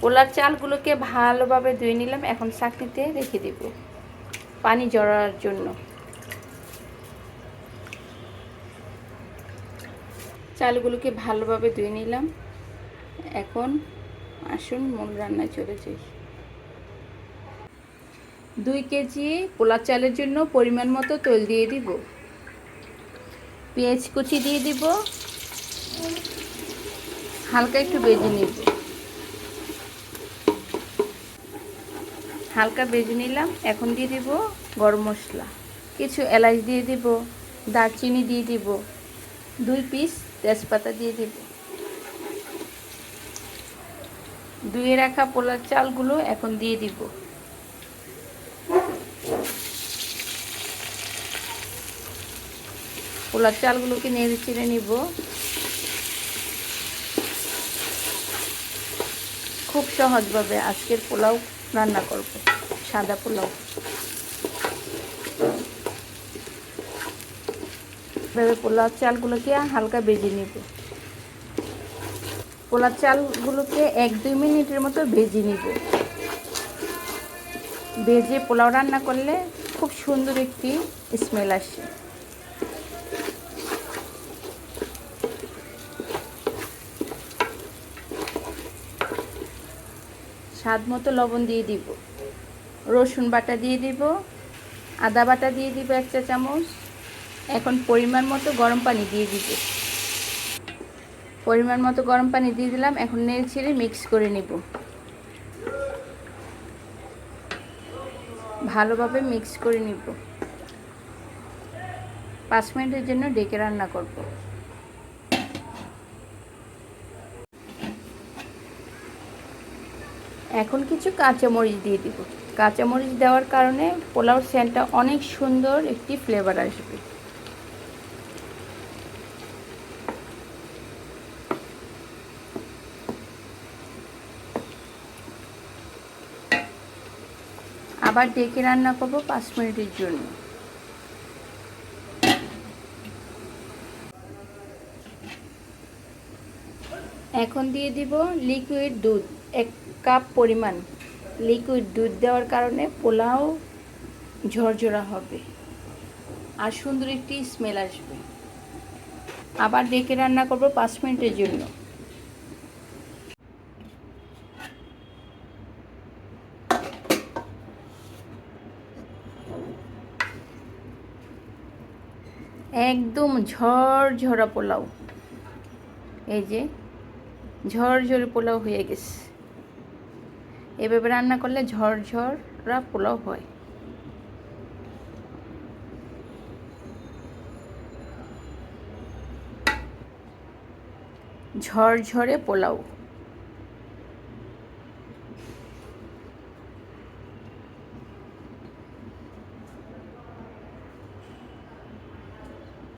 পোলার চালগুলোকে ভালোভাবে ধুয়ে নিলাম। এখন চাকরিতে রেখে দেব পানি জড়ার জন্য। চালগুলোকে ভালোভাবে ধুয়ে নিলাম। এখন আসুন, মূল রান্নায় চলে যাই দুই কেজি পোলার চালের জন্য পরিমাণ মতো তেল দিয়ে দিব। পেঁয়াজ কুচি দিয়ে দিব। হালকা একটু বেজে নিব। হালকা বেজে নিলাম। এখন দিয়ে দিব গরম মশলা। কিছু এলাচ দিয়ে দিব, দারচিনি দিয়ে দিব, দুই পিস তেজপাতা দিয়ে দিব। ধুয়ে রাখা পোলার চালগুলো এখন দিয়ে দিব। পোলার চালগুলোকে নেড়ে চেড়ে নিব। খুব সহজভাবে আজকের পোলাও রান্না করব, সাদা পোলাও। এভাবে পোলার চালগুলোকে হালকা বেজে নিব। পোলার চালগুলোকে এক দুই মিনিটের মতো ভেজে নিব। ভেজে পোলাও রান্না করলে খুব সুন্দর একটি স্মেল আসে। স্বাদ মতো লবণ দিয়ে দিব। রসুন বাটা দিয়ে দিব, আদা বাটা দিয়ে দিব এক চা চামচ। এখন পরিমাণ মতো গরম পানি দিয়ে দিব। পরিমাণ মতো গরম পানি দিয়ে দিলাম, এখন নেড়ে ছেড়ে মিক্স করে নিব। ভালোভাবে মিক্স করে নিব। পাঁচ মিনিটের জন্য ডেকে রান্না করব। এখন কিছু কাঁচামরিচ দিয়ে দিব। কাঁচামরিচ দেওয়ার কারণে পোলাওর সেন্টটা অনেক সুন্দর একটি ফ্লেভার আসবে। আবার ডেকে রান্না করব পাঁচ মিনিটের জন্য। এখন দিয়ে দিব লিকুইড দুধ, এক কাপ পরিমাণ লিকুইড দুধ দেওয়ার কারণে পোলাও ঝরঝরা হবে আর সুন্দর একটি স্মেল আসবে। আবার ডেকে রান্না করব পাঁচ মিনিটের জন্য। একদম ঝরঝরা পোলাও। এই যে ঝরঝরে পোলাও হয়ে গেছে। এভাবে রান্না করলে ঝরঝরা পোলাও হয়। ঝরঝরে পোলাও।